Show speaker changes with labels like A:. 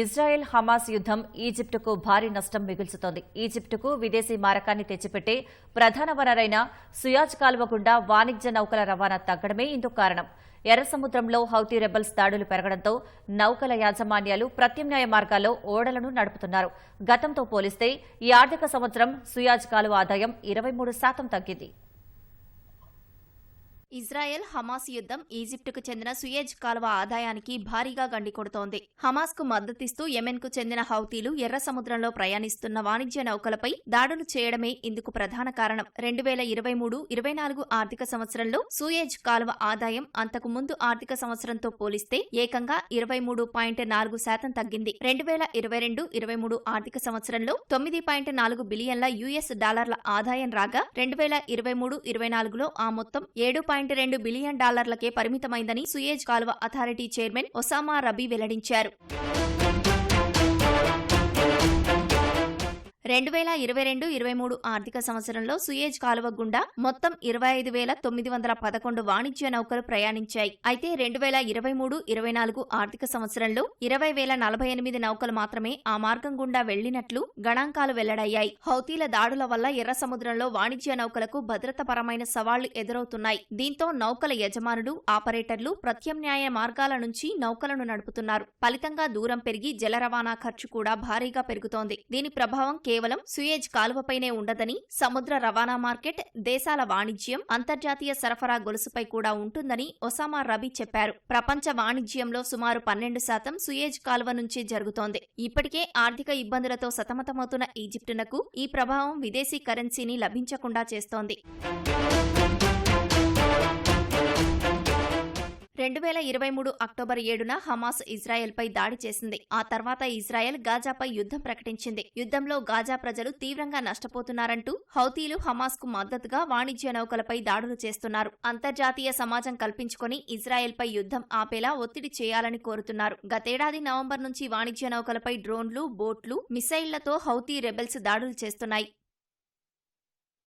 A: Israel Hamas యుద్ధం ఈజిప్టుకు భారీ నష్టం మిగుల్చుతోంది. ఈజిప్టుకు విదేశీ మారకాన్ని తెచ్చిపెట్టే ప్రధాన వనరైన సుయాజ్ కాలువ గుండా వాణిజ్య నౌకల రవాణా తగ్గడమే ఇందుకు కారణం. ఎర్ర సముద్రంలో హౌతీ రెబల్స్ దాడులు పెరగడంతో నౌకల యాజమాన్యాలు ప్రత్యామ్నాయ మార్గాల్లో ఓడలను నడుపుతున్నారు. గతంతో పోలిస్తే ఈ ఆర్థిక సంవత్సరం సుయాజ్ కాలువ ఆదాయం ఇరవై మూడు శాతం తగ్గింది.
B: ఇజ్రాయెల్ హమాస్ యుద్ధం ఈజిప్టుకు చెందిన సుయేజ్ కాలువ ఆదాయానికి భారీగా గండికొడుతోంది. హమాస్కు మద్దతిస్తూ యెమెన్కు చెందిన హౌతీలు ఎర్ర సముద్రంలో ప్రయాణిస్తున్న వాణిజ్య నౌకలపై దాడులు చేయడమే ఇందుకు ప్రధాన కారణం. రెండు వేల ఇరవై మూడు ఇరవై నాలుగు ఆర్థిక సంవత్సరంలో సూయేజ్ కాలువ ఆదాయం అంతకు ముందు ఆర్థిక సంవత్సరంతో పోలిస్తే ఏకంగా ఇరవై మూడు పాయింట్ నాలుగు శాతం తగ్గింది. రెండు వేల ఇరవై రెండు ఇరవై మూడు ఆర్థిక సంవత్సరంలో తొమ్మిది పాయింట్ నాలుగు బిలియన్ల యుఎస్ డాలర్ల ఆదాయం రాగా రెండు వేల ఇరవై మూడు ఇరవై నాలుగులో ఆ మొత్తం ఏడు పాయింట్ పాయింట్ రెండు బిలియన్ డాలర్లకే పరిమితమైందని సుయేజ్ కాలువ అథారిటీ చైర్మన్ ఒసామా రబీ వెల్లడించారు. రెండు వేల ఇరవై రెండు ఇరవై మూడు ఆర్థిక సంవత్సరంలో సుయేజ్ కాలువ గుండా మొత్తం ఇరవై ఐదు వేల తొమ్మిది వందల పదకొండు వాణిజ్య నౌకలు ప్రయాణించాయి. అయితే రెండు వేల ఇరవై మూడు ఇరవై నాలుగు ఆర్థిక సంవత్సరంలో ఇరవై వేల నలభై ఎనిమిది నౌకలు మాత్రమే ఆ మార్గం గుండా వెళ్ళినట్లు గణాంకాలు వెల్లడయ్యాయి. హౌతీల దాడుల వల్ల ఎర్ర సముద్రంలో వాణిజ్య నౌకలకు భద్రతపరమైన సవాళ్ళు ఎదురవుతున్నాయి. దీంతో నౌకల యజమానులు ఆపరేటర్లు ప్రత్యామ్నాయ మార్గాల నుంచి నౌకలను నడుపుతున్నారు. ఫలితంగా దూరం పెరిగి జల రవాణా ఖర్చు కూడా భారీగా పెరుగుతోంది. దీని ప్రభావం కేవలం సుయేజ్ కాలువపైనే ఉండదని సముద్ర రవాణా మార్కెట్ దేశాల వాణిజ్యం అంతర్జాతీయ సరఫరా గొలుసుపై కూడా ఉంటుందని ఒసామా రబీ చెప్పారు. ప్రపంచ వాణిజ్యంలో సుమారు పన్నెండు శాతం సుయేజ్ కాలువ నుంచి జరుగుతోంది. ఇప్పటికే ఆర్థిక ఇబ్బందులతో సతమతమవుతున్న ఈజిప్టునకు ఈ ప్రభావం విదేశీ కరెన్సీని లభించకుండా చేస్తోంది. రెండు వేల ఇరవై మూడు అక్టోబర్ ఏడున హమాస్ ఇజ్రాయెల్పై దాడి చేసింది. ఆ తర్వాత ఇజ్రాయెల్ గాజాపై యుద్ధం ప్రకటించింది. యుద్ధంలో గాజా ప్రజలు తీవ్రంగా నష్టపోతున్నారంటూ హౌతీలు హమాస్కు మద్దతుగా వాణిజ్య నౌకలపై దాడులు చేస్తున్నారు. అంతర్జాతీయ సమాజం కల్పించుకొని ఇజ్రాయెల్పై యుద్ధం ఆపేలా ఒత్తిడి చేయాలని కోరుతున్నారు. గతేడాది నవంబర్ నుంచి వాణిజ్య నౌకలపై డ్రోన్లు బోట్లు మిసైళ్ళతో హౌతీ రెబెల్స్ దాడులు చేస్తున్నాయి.